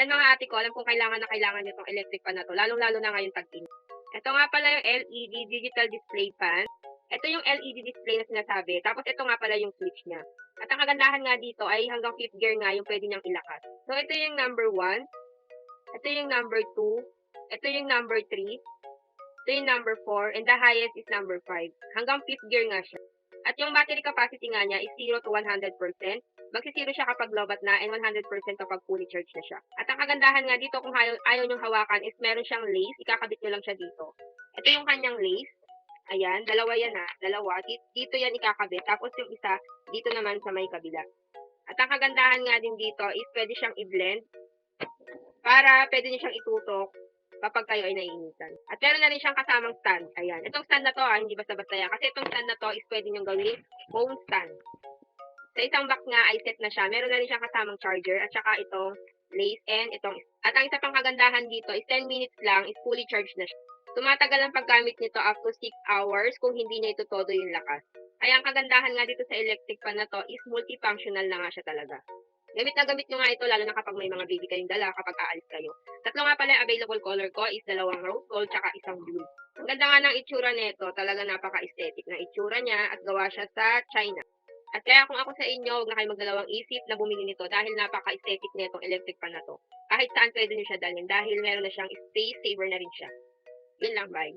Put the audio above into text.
Ayan mga ate ko, alam kong kailangan na kailangan nyo itong electric fan na to, lalong-lalo na ngayon tag Ito nga pala yung LED digital display fan. Ito yung LED display na sinasabi. Tapos ito nga pala yung switch niya. At ang kagandahan nga dito ay hanggang 5th gear nga yung pwede niyang ilakas. So ito yung number 1. Ito yung number 2. Ito yung number 3. Ito yung number 4. And the highest is number 5. Hanggang 5th gear nga siya. At yung battery capacity nga niya is 0 to 100%. Magsisiro siya kapag lobat na and 100% kapag fully charged na siya. At ang kagandahan nga dito kung ayaw, ayaw niyong hawakan is meron siyang lace. Ikakabit niyo lang siya dito. Ito yung kanyang lace. Ayan, dalawa yan ha. Dalawa. Dito, yan ikakabit. Tapos yung isa, dito naman sa may kabila. At ang kagandahan nga din dito is pwede siyang i-blend para pwede niyo siyang itutok kapag kayo ay naiinitan. At meron na rin siyang kasamang stand. Ayan. Itong stand na to, ah, hindi basta-basta yan. Kasi itong stand na to is pwede niyong gawing phone stand. Sa isang box nga ay set na siya. Meron na rin siyang kasamang charger at saka itong lace and itong at ang isa pang kagandahan dito is 10 minutes lang is fully charged na siya. Tumatagal ang paggamit nito up to 6 hours kung hindi niya ito todo yung lakas. Kaya ang kagandahan nga dito sa electric fan na to is multifunctional na nga siya talaga. Gamit na gamit nyo nga ito lalo na kapag may mga baby kayong dala kapag aalis kayo. Tatlo nga pala available color ko is dalawang rose gold tsaka isang blue. Ang ganda nga ng itsura nito, talaga napaka-aesthetic ng itsura niya at gawa siya sa China. At kaya kung ako sa inyo, huwag na kayo magdalawang isip na bumili nito dahil napaka-aesthetic nitong electric fan na to. Kahit saan pwede nyo siya dalhin dahil meron na siyang space saver na rin siya. Yun lang, bye.